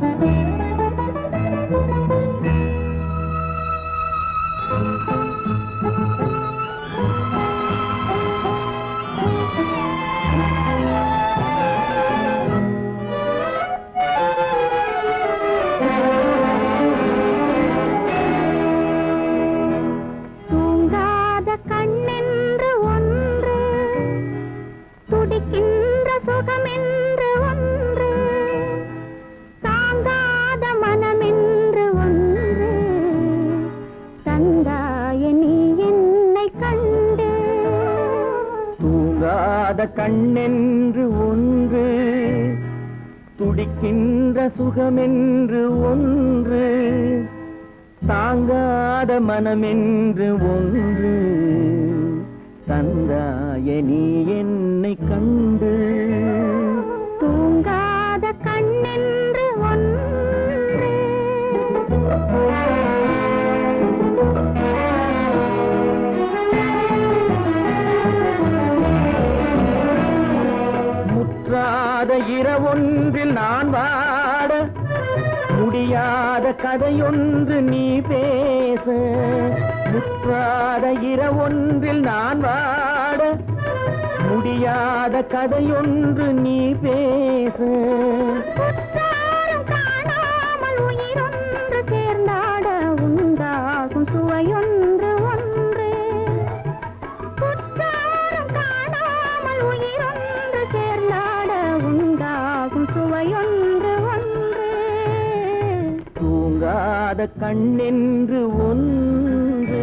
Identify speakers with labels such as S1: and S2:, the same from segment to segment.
S1: தூங்காத
S2: துடிக்காத கண்ணென்று ஒன்று துடிக்கின்ற சுகமென்று ஒன்று தாங்காத மனமென்று ஒன்று. தந்தாய நீ என்னை கண்டு முற்றாத இரவொன்றில் நான் வாட முடியாத கதையொன்று நீ பேச. முற்றாத இரவொன்றில் நான் வாட முடியாத கதையொன்று நீ பேச. தூங்காத கண்ணென்று ஒன்று.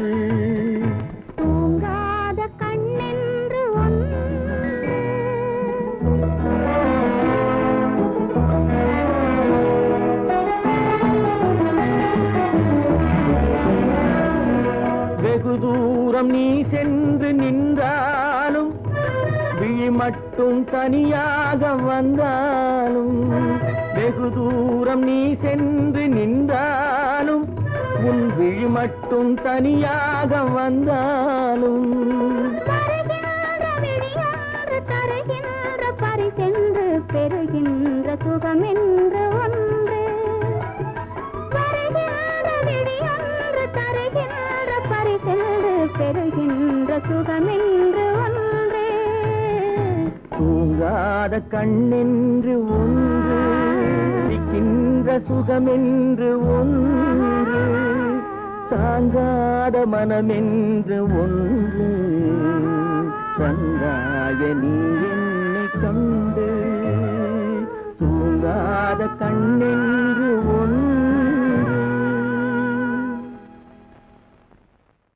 S2: மட்டும் தனியாக வந்தாலும் வெகு தூரம் நீ சென்று நின்றாலும் உன் விழி மட்டும் தனியாக வந்தாலும்
S1: வருகின்ற விழியாறு தருகின்ற பரிசென்று பெறுகின்ற சுகமென்று ஒன்று. தருகின்ற பரிசென்று பெறுகின்ற சுகம் என்று
S2: தூங்காத கண்ணென்று ஒன்று இருக்கின்ற சுகமென்று ஒன்று தாங்காத மனமென்று ஒன்று தந்தாய நீ என்னை கண்டு தூங்காத கண்ணென்று ஒன்று.